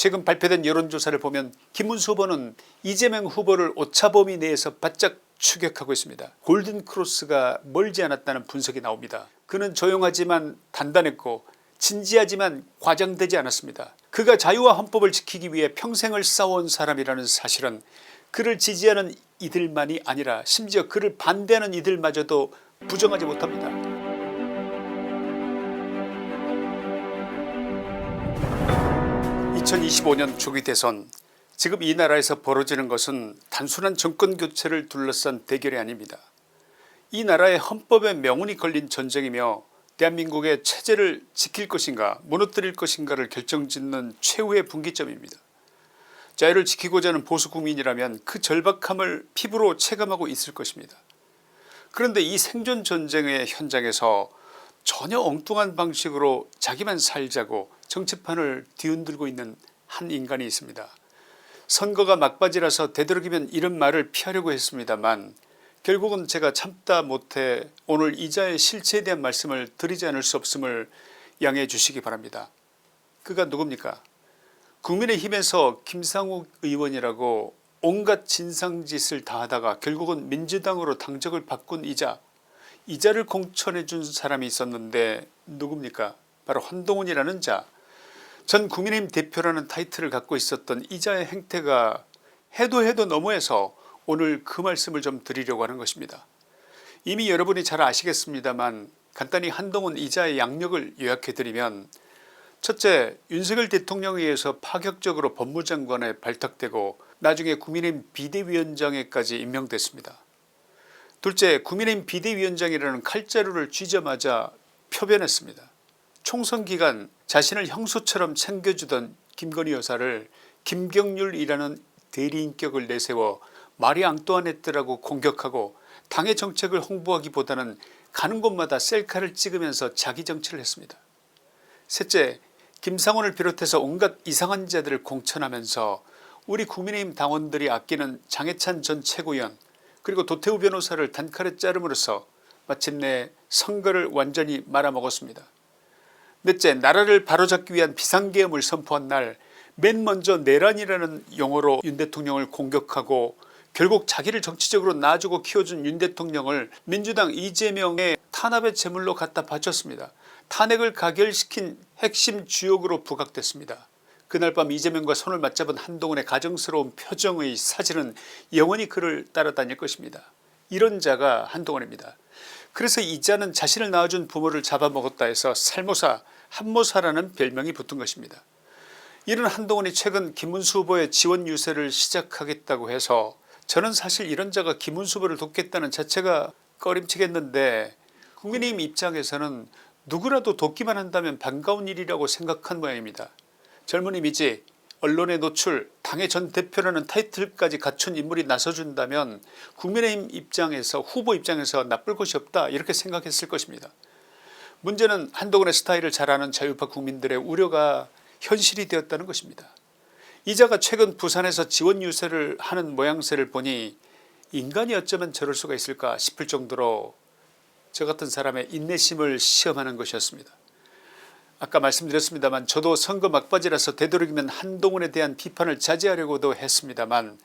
최근 발표된 여론조사를 보면 김문수 후보는 이재명 후보를 오차범위 내에서 바짝 추격하고 있습니다. 골든크로스가 멀지 않았다는 분석이 나옵니다. 그는 조용하지만 단단했고 진지하지만 과장되지 않았습니다. 그가 자유와 헌법을 지키기 위해 평생을 싸워온 사람이라는 사실은 그를 지지하는 이들만이 아니라 심지어 그를 반대하는 이들마저도 부정하지 못합니다. 2025년 조기 대선 지금 이 나라에서 벌어지는 것은 단순한 정권 교체를 둘러싼 대결이 아닙니다. 이 나라의 헌법에 명운이 걸린 전쟁이며 대한민국의 체제를 지킬 것인가 무너뜨릴 것인가를 결정짓는 최후의 분기점입니다. 자유를 지키고자 하는 보수 국민이라면 그 절박함을 피부로 체감하고 있을 것입니다. 그런데 이 생존 전쟁의 현장에서 전혀 엉뚱한 방식으로 자기만 살자고 정치판을 뒤흔들고 있는 한 인간이 있습니다. 선거가 막바지라서 되도록이면 이런 말을 피하려고 했습니다만 결국은 제가 참다 못해 오늘 이자의 실체에 대한 말씀을 드리지 않을 수 없음을 양해해 주시기 바랍니다. 그가 누굽니까 국민의힘에서 김상욱 의원이라고 온갖 진상짓을 다 하다가 결국은 민주당으로 당적을 바꾼 이자 이자를 공천해 준 사람이 있었는데 누굽니까 바로 한동훈이라는 자 전 국민의힘 대표라는 타이틀을 갖고 있었던 이자의 행태가 해도 해도 너무해서 오늘 그 말씀을 좀 드리려고 하는 것입니다. 이미 여러분이 잘 아시겠습니다만 간단히 한동훈 이자의 양력을 요약해 드리면 첫째 윤석열 대통령에 의해서 파격적으로 법무장관에 발탁되고 나중에 국민의힘 비대위원장에까지 임명됐습니다. 둘째 국민의힘 비대위원장이라는 칼자루를 쥐자마자 표변했습니다. 총선 기간 자신을 형수처럼 챙겨주던 김건희 여사를 김경률이라는 대리인격을 내세워 마리 앙뚜아네트라고 공격하고 당의 정책을 홍보하기보다는 가는 곳마다 셀카를 찍으면서 자기 정치를 했습니다. 셋째 김상원을 비롯해서 온갖 이상한 자들을 공천하면서 우리 국민의힘 당원들이 아끼는 장해찬 전 최고위원 그리고 도태우 변호사를 단칼에 자름으로써 마침내 선거를 완전히 말아먹었습니다. 넷째 나라를 바로잡기 위한 비상계엄을 선포한 날 맨 먼저 내란이라는 용어로 윤 대통령을 공격하고 결국 자기를 정치적으로 놔주고 키워준 윤 대통령을 민주당 이재명의 탄압의 제물로 갖다 바쳤습니다. 탄핵을 가결시킨 핵심 주역으로 부각됐습니다. 그날 밤 이재명과 손을 맞잡은 한동훈의 가정스러운 표정의 사진은 영원히 그를 따라다닐 것입니다. 이런 자가 한동훈입니다. 그래서 이 자는 자신을 낳아준 부모를 잡아먹었다 해서 살모사 한모사라는 별명이 붙은 것입니다. 이런 한동훈이 최근 김문수 후보의 지원 유세를 시작하겠다고 해서 저는 사실 이런 자가 김문수 후보를 돕겠다는 자체가 꺼림치겠는데 국민의힘 입장에서는 누구라도 돕기만 한다면 반가운 일이라고 생각한 모양입니다. 젊은 이미지 언론에 노출 당의 전 대표라는 타이틀까지 갖춘 인물이 나서준다면 국민의힘 입장에서 후보 입장에서 나쁠 것이 없다 이렇게 생각했을 것입니다. 문제는 한동훈의 스타일을 잘 아는 자유파 국민들의 우려가 현실이 되었다는 것입니다. 이자가 최근 부산에서 지원 유세를 하는 모양새를 보니 인간이 어쩌면 저럴 수가 있을까 싶을 정도로 저 같은 사람의 인내심을 시험하는 것이었습니다. 아까 말씀드렸습니다만 저도 선거 막바지라서 되도록이면 한동훈에 대한 비판을 자제하려고도 했습니다만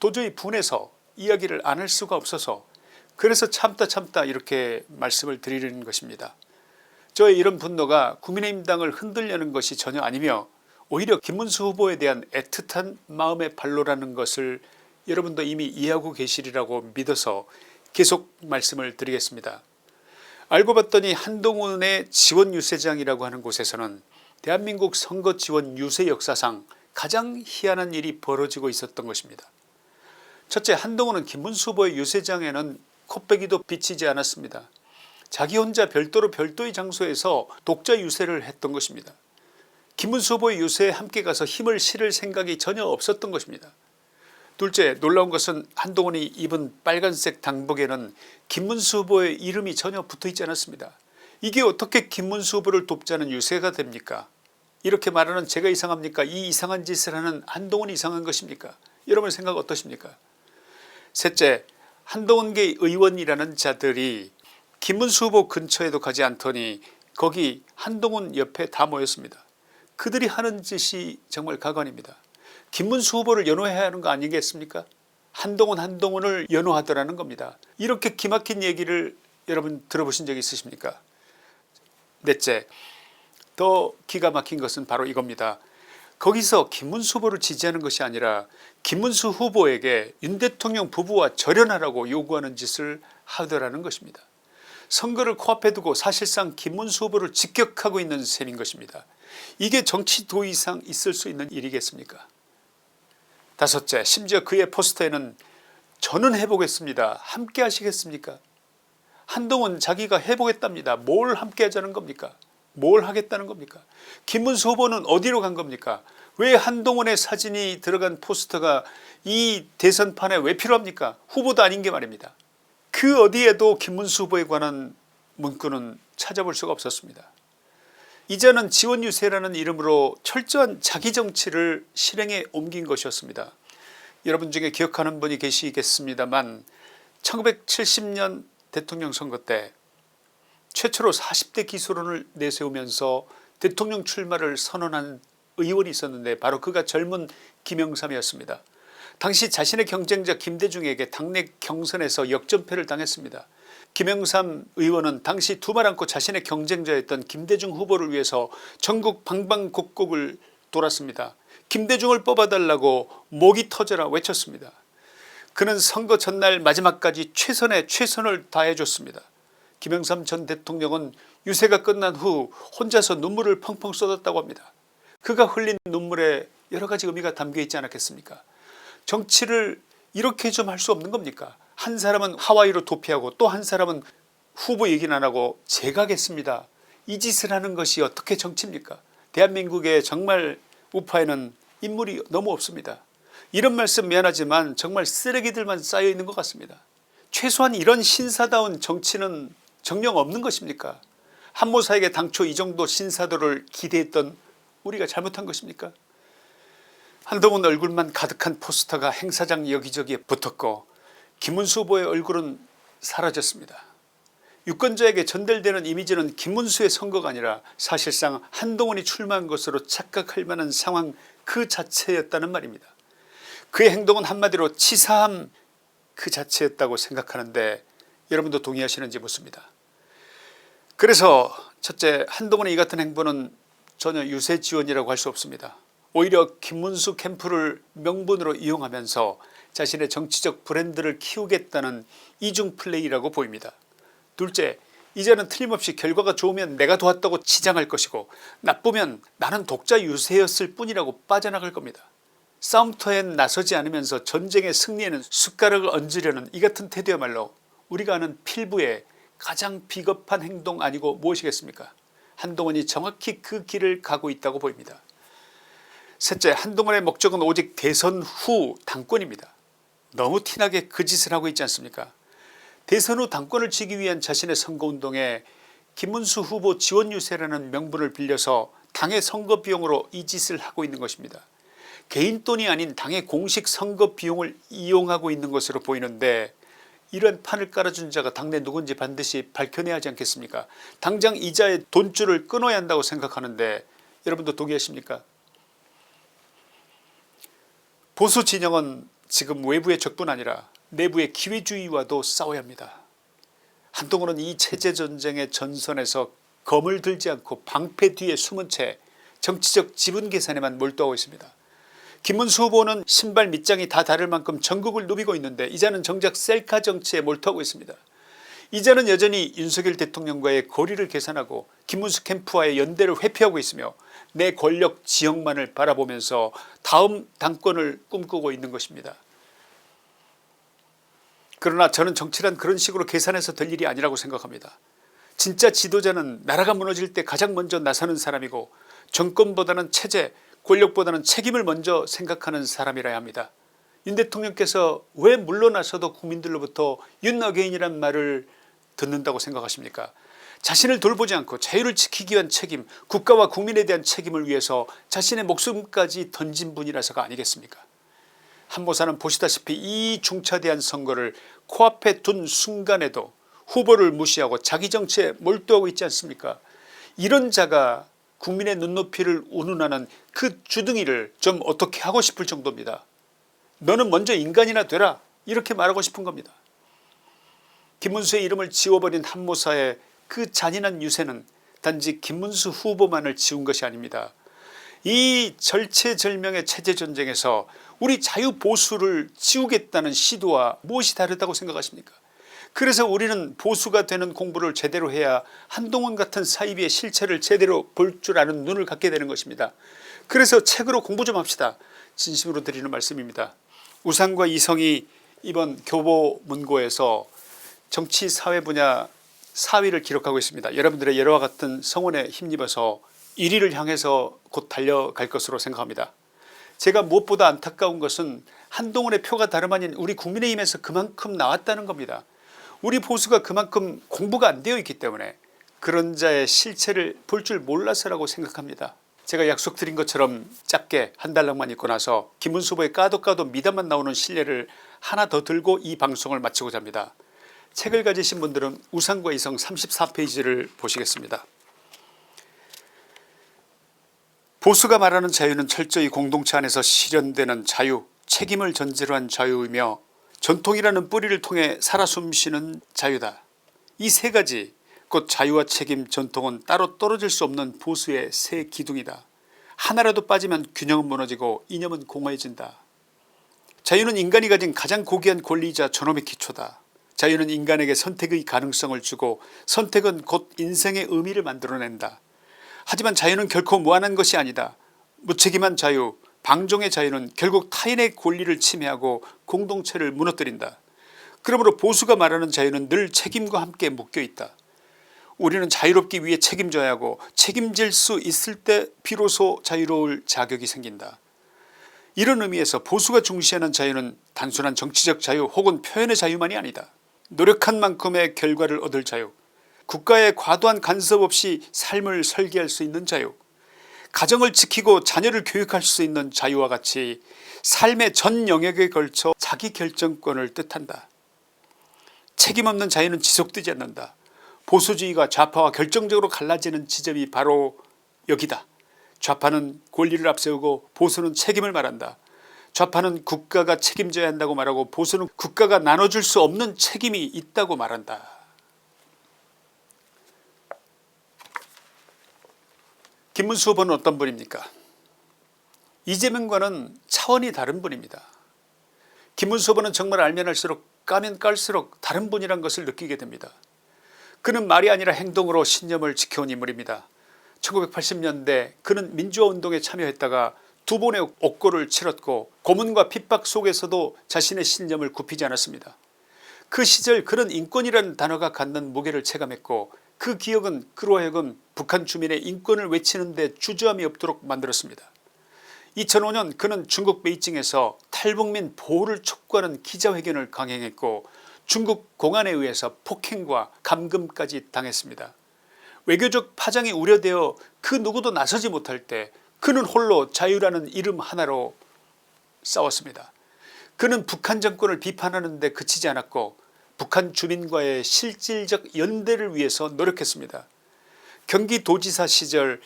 도저히 분해서 이야기를 안 할 수가 없어서 그래서 참다 참다 이렇게 말씀을 드리는 것입니다. 저의 이런 분노가 국민의힘당을 흔들려는 것이 전혀 아니며 오히려 김문수 후보에 대한 애틋한 마음의 발로라는 것을 여러분도 이미 이해하고 계시리라고 믿어서 계속 말씀을 드리겠습니다. 알고 봤더니 한동훈의 지원 유세장이라고 하는 곳에서는 대한민국 선거 지원 유세 역사상 가장 희한한 일이 벌어지고 있었던 것입니다. 첫째 한동훈은 김문수 후보의 유세장에는 코빼기도 비치지 않았습니다. 자기 혼자 별도로 별도의 장소에서 독자 유세를 했던 것입니다. 김문수 후보의 유세에 함께 가서 힘을 실을 생각이 전혀 없었던 것입니다. 둘째 놀라운 것은 한동훈이 입은 빨간색 당복에는 김문수 후보의 이름이 전혀 붙어있지 않았습니다. 이게 어떻게 김문수 후보를 돕자는 유세가 됩니까 이렇게 말하는 제가 이상합니까 이 이상한 짓을 하는 한동훈이 이상한 것입니까 여러분 생각 어떠십니까 셋째 한동훈계 의원이라는 자들이 김문수 후보 근처에도 가지 않더니 거기 한동훈 옆에 다 모였습니다. 그들이 하는 짓이 정말 가관입니다. 김문수 후보를 연호해야 하는 거 아니겠습니까? 한동훈 한동훈을 연호하더라는 겁니다. 이렇게 기막힌 얘기를 여러분 들어보신 적 있으십니까? 넷째 더 기가 막힌 것은 바로 이겁니다. 거기서 김문수 후보를 지지하는 것이 아니라 김문수 후보에게 윤 대통령 부부와 절연하라고 요구하는 짓을 하더라는 것입니다. 선거를 코앞에 두고 사실상 김문수 후보를 직격하고 있는 셈인 것입니다. 이게 정치 도 이상 있을 수 있는 일이겠습니까? 다섯째 심지어 그의 포스터에는 저는 해보겠습니다. 함께 하시겠습니까? 한동훈 자기가 해보겠답니다. 뭘 함께 하자는 겁니까? 뭘 하겠다는 겁니까? 김문수 후보는 어디로 간 겁니까? 왜 한동훈의 사진이 들어간 포스터가 이 대선판에 왜 필요합니까? 후보도 아닌 게 말입니다. 그 어디에도 김문수 후보에 관한 문구는 찾아볼 수가 없었습니다. 이제는 지원 유세라는 이름으로 철저한 자기 정치를 실행에 옮긴 것이었습니다. 여러분 중에 기억하는 분이 계시겠습니다만 1970년 대통령 선거 때 최초로 40대 기소론을 내세우면서 대통령 출마를 선언한 의원이 있었는데 바로 그가 젊은 김영삼이었습니다. 당시 자신의 경쟁자 김대중에게 당내 경선에서 역전패를 당했습니다. 김영삼 의원은 당시 두말 않고 자신의 경쟁자였던 김대중 후보를 위해서 전국 방방곡곡을 돌았습니다. 김대중을 뽑아달라고 목이 터져라 외쳤습니다. 그는 선거 전날 마지막까지 최선의 최선을 다해줬습니다. 김영삼 전 대통령은 유세가 끝난 후 혼자서 눈물을 펑펑 쏟았다고 합니다. 그가 흘린 눈물에 여러 가지 의미가 담겨 있지 않았겠습니까? 정치를 이렇게 좀 할 수 없는 겁니까? 한 사람은 하와이로 도피하고 또 한 사람은 후보 얘기는 안 하고 제가 하겠습니다. 이 짓을 하는 것이 어떻게 정치입니까? 대한민국의 정말 우파에는 인물이 너무 없습니다. 이런 말씀 미안하지만 정말 쓰레기들만 쌓여 있는 것 같습니다. 최소한 이런 신사다운 정치는 정령 없는 것입니까? 한모사에게 당초 이 정도 신사도를 기대했던 우리가 잘못한 것입니까? 한동훈 얼굴만 가득한 포스터가 행사장 여기저기에 붙었고 김문수 후보의 얼굴은 사라졌습니다. 유권자에게 전달되는 이미지는 김문수의 선거가 아니라 사실상 한동훈이 출마한 것으로 착각할 만한 상황 그 자체였다는 말입니다. 그의 행동은 한마디로 치사함 그 자체였다고 생각하는데 여러분도 동의하시는지 묻습니다. 그래서 첫째 한동훈의 이 같은 행보는 전혀 유세 지원이라고 할 수 없습니다. 오히려 김문수 캠프를 명분으로 이용하면서 자신의 정치적 브랜드를 키우겠다는 이중 플레이라고 보입니다. 둘째 이제는 틀림없이 결과가 좋으면 내가 도왔다고 치장할 것이고 나쁘면 나는 독자 유세였을 뿐이라고 빠져나갈 겁니다. 싸움터에 나서지 않으면서 전쟁의 승리에는 숟가락을 얹으려는 이 같은 태도야말로 우리가 아는 필부의 가장 비겁한 행동 아니고 무엇이겠습니까 한동훈이 정확히 그 길을 가고 있다고 보입니다. 셋째 한동훈의 목적은 오직 대선 후 당권입니다. 너무 티나게 그 짓을 하고 있지 않습니까? 대선 후 당권을 쥐기 위한 자신의 선거운동에 김문수 후보 지원 유세라는 명분을 빌려서 당의 선거 비용으로 이 짓을 하고 있는 것입니다. 개인 돈이 아닌 당의 공식 선거 비용을 이용하고 있는 것으로 보이는데 이런 판을 깔아준 자가 당내 누군지 반드시 밝혀내야 하지 않겠습니까? 당장 이자의 돈줄을 끊어야 한다고 생각하는데 여러분도 동의하십니까? 보수 진영은 지금 외부의 적뿐 아니라 내부의 기회주의와도 싸워야 합니다. 한동훈은 이 체제전쟁의 전선에서 검을 들지 않고 방패 뒤에 숨은 채 정치적 지분 계산에만 몰두하고 있습니다. 김문수 후보는 신발 밑장이 다 다를 만큼 전국을 누비고 있는데 이제는 정작 셀카 정치에 몰두하고 있습니다. 이제는 여전히 윤석열 대통령과의 거리를 계산하고 김문수 캠프와의 연대를 회피하고 있으며 내 권력 지형만을 바라보면서 다음 당권을 꿈꾸고 있는 것입니다. 그러나 저는 정치란 그런 식으로 계산해서 될 일이 아니라고 생각합니다. 진짜 지도자는 나라가 무너질 때 가장 먼저 나서는 사람이고 정권보다는 체제 권력보다는 책임을 먼저 생각하는 사람이라야 합니다. 윤 대통령께서 왜 물러나서도 국민들로부터 윤 어게인이란 말을 듣는다고 생각하십니까 자신을 돌보지 않고 자유를 지키기 위한 책임 국가와 국민에 대한 책임을 위해서 자신의 목숨까지 던진 분이라서가 아니겠습니까 한모사는 보시다시피 이 중차대한 선거를 코앞에 둔 순간에도 후보를 무시하고 자기 정치에 몰두하고 있지 않습니까 이런 자가 국민의 눈높이를 운운하는 그 주둥이를 좀 어떻게 하고 싶을 정도입니다. 너는 먼저 인간이나 되라 이렇게 말하고 싶은 겁니다. 김문수의 이름을 지워버린 한모사의 그 잔인한 유세는 단지 김문수 후보만을 지운 것이 아닙니다. 이 절체절명의 체제전쟁에서 우리 자유보수를 지우겠다는 시도와 무엇이 다르다고 생각하십니까 그래서 우리는 보수가 되는 공부를 제대로 해야 한동훈 같은 사이비의 실체를 제대로 볼 줄 아는 눈을 갖게 되는 것입니다. 그래서 책으로 공부 좀 합시다. 진심으로 드리는 말씀입니다. 우상과 이성이 이번 교보 문고에서 정치 사회 분야 4위를 기록하고 있습니다. 여러분들의 예로와 같은 성원에 힘입어서 1위를 향해서 곧 달려갈 것으로 생각합니다. 제가 무엇보다 안타까운 것은 한동훈의 표가 다름 아닌 우리 국민의힘에서 그만큼 나왔다는 겁니다. 우리 보수가 그만큼 공부가 안 되어 있기 때문에 그런 자의 실체를 볼 줄 몰라서라고 생각합니다. 제가 약속드린 것처럼 짧게 한 달락만 있고 나서 김문수 후보의 까도 까도 미담만 나오는 신뢰를 하나 더 들고 이 방송을 마치고자 합니다. 책을 가지신 분들은 우상과 이성 34페이지를 보시겠습니다. 보수가 말하는 자유는 철저히 공동체 안에서 실현되는 자유, 책임을 전제로 한 자유이며 전통이라는 뿌리를 통해 살아 숨쉬는 자유다. 이 세 가지 곧 자유와 책임 전통은 따로 떨어질 수 없는 보수의 새 기둥이다. 하나라도 빠지면 균형은 무너지고 이념은 공허해진다. 자유는 인간이 가진 가장 고귀한 권리이자 존엄의 기초다. 자유는 인간에게 선택의 가능성을 주고 선택은 곧 인생의 의미를 만들어낸다. 하지만 자유는 결코 무한한 것이 아니다. 무책임한 자유, 방종의 자유는 결국 타인의 권리를 침해하고 공동체를 무너뜨린다. 그러므로 보수가 말하는 자유는 늘 책임과 함께 묶여 있다. 우리는 자유롭기 위해 책임져야 하고 책임질 수 있을 때 비로소 자유로울 자격이 생긴다. 이런 의미에서 보수가 중시하는 자유는 단순한 정치적 자유 혹은 표현의 자유만이 아니다. 노력한 만큼의 결과를 얻을 자유 국가의 과도한 간섭 없이 삶을 설계할 수 있는 자유 가정을 지키고 자녀를 교육할 수 있는 자유와 같이 삶의 전 영역에 걸쳐 자기 결정권을 뜻한다. 책임없는 자유는 지속되지 않는다. 보수주의가 좌파와 결정적으로 갈라지는 지점이 바로 여기다. 좌파는 권리를 앞세우고 보수는 책임을 말한다. 좌파는 국가가 책임져야 한다고 말하고 보수는 국가가 나눠줄 수 없는 책임이 있다고 말한다. 김문수 후보는 어떤 분입니까 이재명과는 차원이 다른 분입니다. 김문수 후보는 정말 알면 알수록 까면 깔수록 다른 분이란 것을 느끼게 됩니다. 그는 말이 아니라 행동으로 신념을 지켜온 인물입니다. 1980년대 그는 민주화운동에 참여했다가 두 번의 옥고를 치렀고 고문과 핍박 속에서도 자신의 신념을 굽히지 않았습니다. 그 시절 그는 인권이라는 단어가 갖는 무게를 체감했고 그 기억은 그로 하여금 북한 주민의 인권을 외치는 데 주저함이 없도록 만들었습니다. 2005년 그는 중국 베이징에서 탈북민 보호를 촉구하는 기자회견을 강행했고 중국 공안에 의해서 폭행과 감금까지 당했습니다. 외교적 파장이 우려되어 그 누구도 나서지 못할 때 그는 홀로 자유라는 이름 하나로 싸웠습니다. 그는 북한 정권을 비판하는 데 그치지 않았고 북한 주민과의 실질적 연대를 위해서 노력했습니다. 경기도지사 시절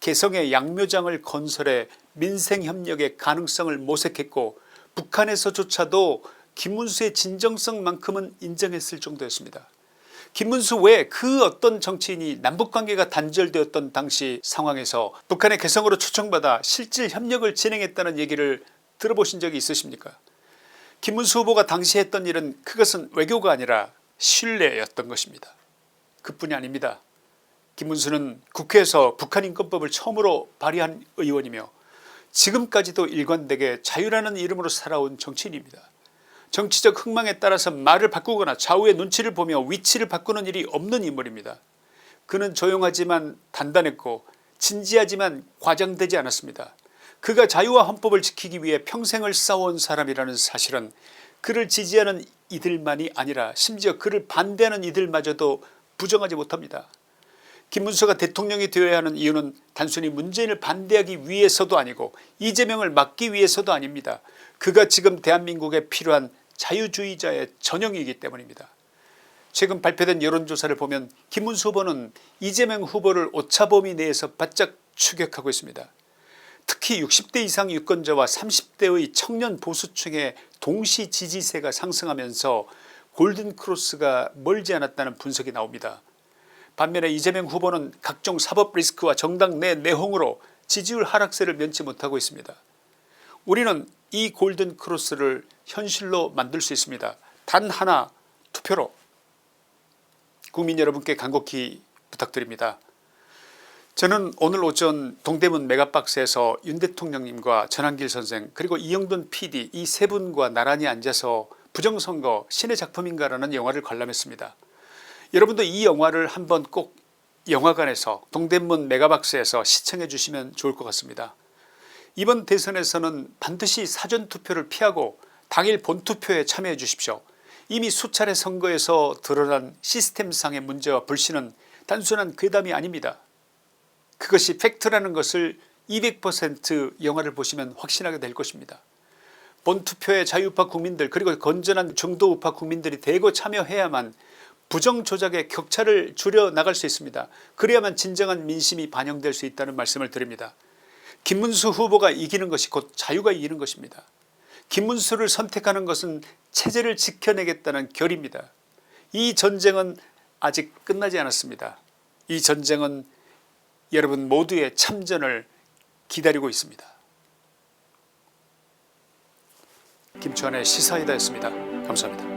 개성의 양묘장을 건설해 민생협력의 가능성을 모색했고 북한에서조차도 김문수의 진정성만큼은 인정했을 정도였습니다. 김문수 외 그 어떤 정치인이 남북관계가 단절되었던 당시 상황에서 북한의 개성으로 초청받아 실질 협력을 진행했다는 얘기를 들어보신 적이 있으십니까 김문수 후보가 당시 했던 일은 그것은 외교가 아니라 신뢰였던 것입니다. 그뿐이 아닙니다. 김문수는 국회에서 북한인권법을 처음으로 발의한 의원이며 지금까지도 일관되게 자유라는 이름으로 살아온 정치인입니다. 정치적 흥망에 따라서 말을 바꾸거나 좌우의 눈치를 보며 위치를 바꾸는 일이 없는 인물입니다. 그는 조용하지만 단단했고 진지하지만 과장되지 않았습니다. 그가 자유와 헌법을 지키기 위해 평생을 싸워온 사람이라는 사실은 그를 지지하는 이들만이 아니라 심지어 그를 반대하는 이들마저도 부정하지 못합니다. 김문수가 대통령이 되어야 하는 이유는 단순히 문재인을 반대하기 위해서도 아니고 이재명을 막기 위해서도 아닙니다. 그가 지금 대한민국에 필요한 자유주의자의 전형이기 때문입니다. 최근 발표된 여론조사를 보면 김문수 후보는 이재명 후보를 오차 범위 내에서 바짝 추격하고 있습니다. 특히 60대 이상 유권자와 30대의 청년 보수층의 동시 지지세가 상승하면서 골든크로스가 멀지 않았다는 분석이 나옵니다. 반면에 이재명 후보는 각종 사법 리스크와 정당 내 내홍으로 지지율 하락세를 면치 못하고 있습니다. 우리는 이 골든 크로스를 현실로 만들 수 있습니다. 단 하나 투표로 국민 여러분께 간곡히 부탁드립니다. 저는 오늘 오전 동대문 메가박스에서 윤 대통령님과 전한길 선생 그리고 이영돈 PD 이 세 분과 나란히 앉아서 부정선거 신의 작품인가라는 영화를 관람했습니다. 여러분도 이 영화를 한번 꼭 영화관에서 동대문 메가박스에서 시청해 주시면 좋을 것 같습니다. 이번 대선에서는 반드시 사전투표를 피하고 당일 본투표에 참여해 주십시오. 이미 수차례 선거에서 드러난 시스템상의 문제와 불신은 단순한 괴담이 아닙니다. 그것이 팩트라는 것을 200% 영화를 보시면 확신하게 될 것입니다. 본투표에 자유우파 국민들 그리고 건전한 중도우파 국민들이 대거 참여해야만 부정조작의 격차를 줄여 나갈 수 있습니다. 그래야만 진정한 민심이 반영될 수 있다는 말씀을 드립니다. 김문수 후보가 이기는 것이 곧 자유가 이기는 것입니다. 김문수를 선택하는 것은 체제를 지켜내겠다는 결입니다. 이 전쟁은 아직 끝나지 않았습니다. 이 전쟁은 여러분 모두의 참전을 기다리고 있습니다. 김치환의 시사이다였습니다. 감사합니다.